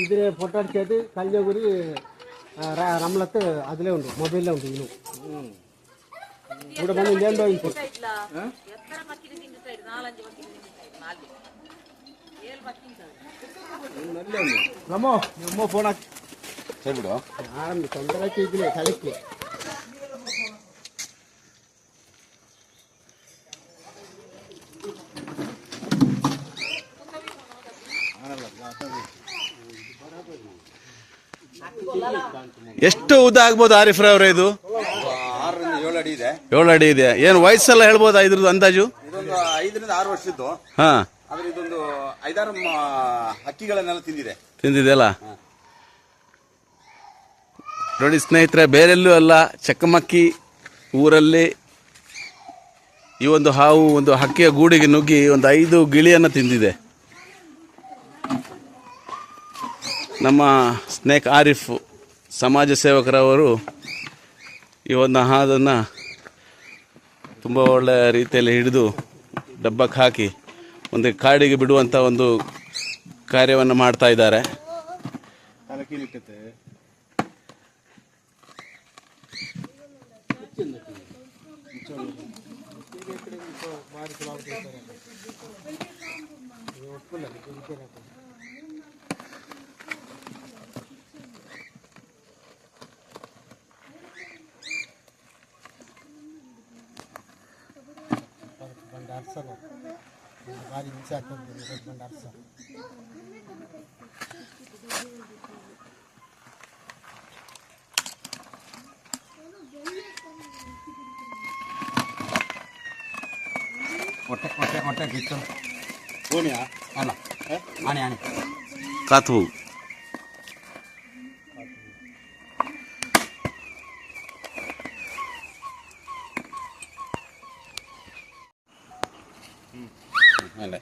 ഇതിന് ഫോട്ടോ അടിച്ചത് കല്യാകുരി റംലത്ത് അതിലേ ഉണ്ട് മൊബൈലിലേ ഉണ്ട് ഇന്നും ഇവിടെ വന്ന് ഞാൻ പോയി നമ്മോ നമ്മോ ഫോണാ ആരംഭിച്ചു തൊണ്ടയിലേക്ക് ഇതിലെ കളിക്കുക ಎಷ್ಟು ಉದ್ದ ಆಗ್ಬೋದು ಆರಿಫ್ರ ಅವರೇ ಇದು? ಏಳು ಅಡಿ ಇದೆ. ಏನು ವಯಸ್ಸೆಲ್ಲ ಹೇಳ್ಬೋದಾ ಇದ್ರದ್ದು ಅಂದಾಜು? ಇದೊಂದು ಐದರಿಂದ ಆರು ವರ್ಷದ್ದು. ಹಾ. ಆದ್ರೆ ಇದೊಂದು ಐದಾರು ಮ- ಹಕ್ಕಿಗಳನ್ನೆಲ್ಲ ತಿಂದಿದೆ. ತಿಂದಿದೆಯಲ್ಲ ನೋಡಿ ಸ್ನೇಹಿತರೆ ಬೇರೆಲ್ಲೂ ಅಲ್ಲ. ಚಕ್ಕಮಕ್ಕಿ ಊರಲ್ಲಿ ಈ ಒಂದು ಹಾವು ಒಂದು ಹಕ್ಕಿಯ ಗೂಡಿಗೆ ನುಗ್ಗಿ ಒಂದು ಐದು ಗಿಳಿಯನ್ನು ತಿಂದಿದೆ. ನಮ್ಮ ಸ್ನೇಕ್ ಆರಿಫ್ ಸಮಾಜ ಸೇವಕರವರು ಈ ಒಂದು ಹಾದನ್ನು ತುಂಬ ಒಳ್ಳೆಯ ರೀತಿಯಲ್ಲಿ ಹಿಡಿದು ಡಬ್ಬಕ್ಕೆ ಹಾಕಿ ಒಂದು ಕಾಡಿಗೆ ಬಿಡುವಂಥ ಒಂದು ಕಾರ್ಯವನ್ನು ಮಾಡ್ತಾ ಇದ್ದಾರೆ. 낙서고 말이 인사 건데 이것도 낙서. 어택 어택 어택 있죠 뭐냐 하나. 네? 아니 아니. 사투. അല്ലേ?